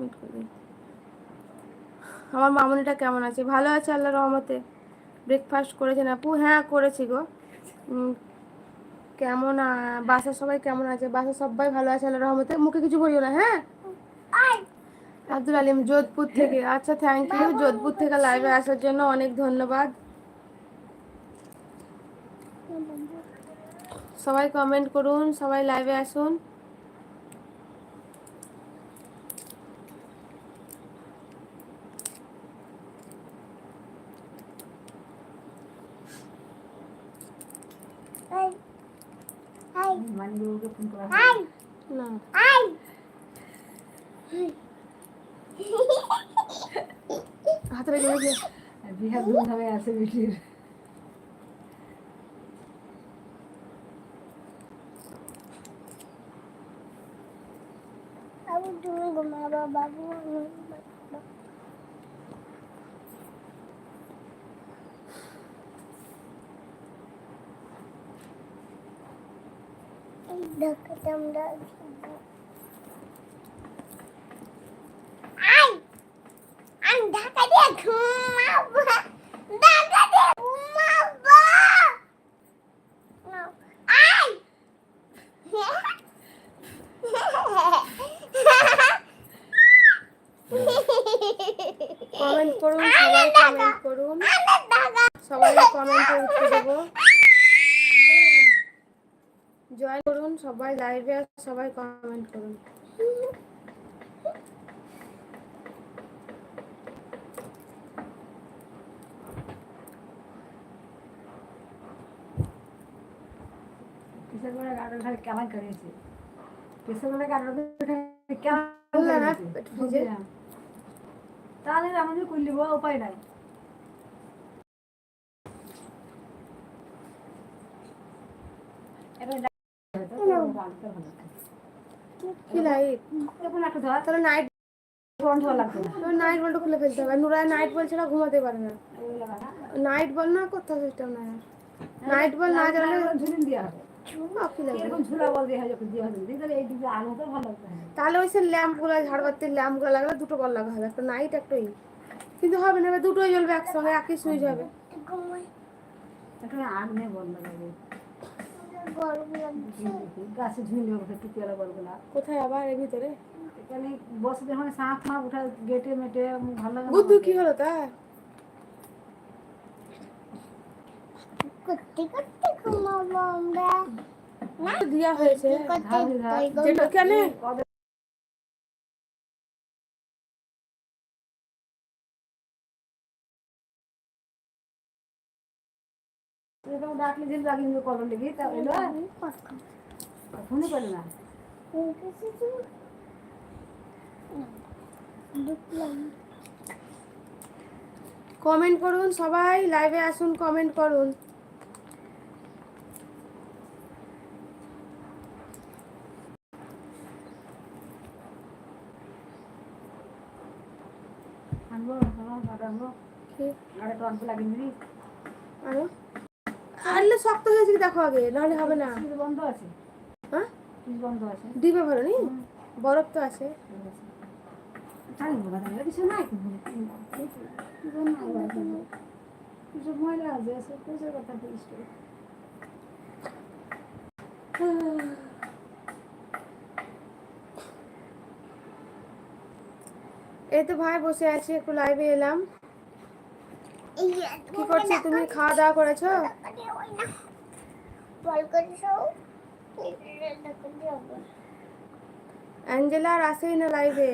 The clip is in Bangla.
মিট করে দিন। আমার মামুনিটা কেমন আছে? ভালো আছে আল্লাহ রহমতে? ব্রেকফাস্ট করেছেন আপু? হ্যাঁ করেছি গো। কেমন বাসার সবাই কেমন আছে? বাসার সবাই ভালো আছে আল্লাহ রহমতে? মুখে কিছু বলিও না হ্যাঁ? আব্দুল আলিম যোধপুর থেকে। আচ্ছা থ্যাংক ইউ যোধপুর থেকে লাইভে আসার জন্য অনেক ধন্যবাদ। সবাই কমেন্ট করুন সবাই লাইভে আসুন। মানিবাবুকে ফোন করা না হাতে লেগে গেছে বিহার ধুমধামে আছে বেটির বাবু তুমি বাবু দেখাতে আমরা আই আমি ঢাকা দিয়ে ঘুমাবো ঢাকা দিয়ে ঘুমাবো No. আই কমেন্ট করুন সবাই কমেন্ট করুন। সবাই কমেন্টে উত্তর দেবো। জয়েন করুন সবাই লাইভে সবাই কমেন্ট করুন। কেমন করেছে। তাহলে আমাদের করলি উপায় নাই। নাইট না বলটা খুলে ফেলতে হবে নুরায় নাইট বল ছাড়া ঘুমাতে পারে না না। নাইট বল না কোথাও সিস্টেম নাই নাইট বল না জানলে ঝুলিন হয় দিয়ে তাহলে ওই সে ল্যাম্পগুলো ঝাড়বাতির ল্যাম্পগুলো লাগলে দুটো বল লাগা হবে একটা নাইট একটা কিন্তু হবে না দুটোই জ্বলবে একসঙ্গে একই সুইচ হবে ঘুমাই এখানে আগ নেই বল লাগাবে গাছে ঝুলে ওঠে টুকিয়ালা বলগুলা কোথায় আবার এর ভিতরে? এখানে বসে যখন সাঁপ ফাঁপ উঠা গেটে মেটে ভালো লাগে বুদ্ধু কি হলো তা? করতে করতে ঘুমাবো আমরা দিয়া হয়েছে। যেটা কেন? এরকম ডাকলে দিন লাগিয়ে দিবে কলম লেগে তা এলো ফোনে পেল না? কমেন্ট করুন সবাই লাইভে আসুন কমেন্ট করুন। আনব আমার আনব। আরে তো লাগিয়ে দিবি। আরও? আনলে শক্ত হয়েছে দেখো আগে নাহলে হবে না। বন্ধ আছে? হ্যাঁ? বন্ধ আছে? ডিবে নি বরফ তো আছে। জানি না বাবা কিছু নাই কিছু ময়লা আছে পয়সার কথা বলিস এই তো ভাই বসে আছি একটু লাইভে এলাম। কি করছ? তুমি খাওয়া দাওয়া করেছ? অ্যাঞ্জেলা আর আসেই না লাইভে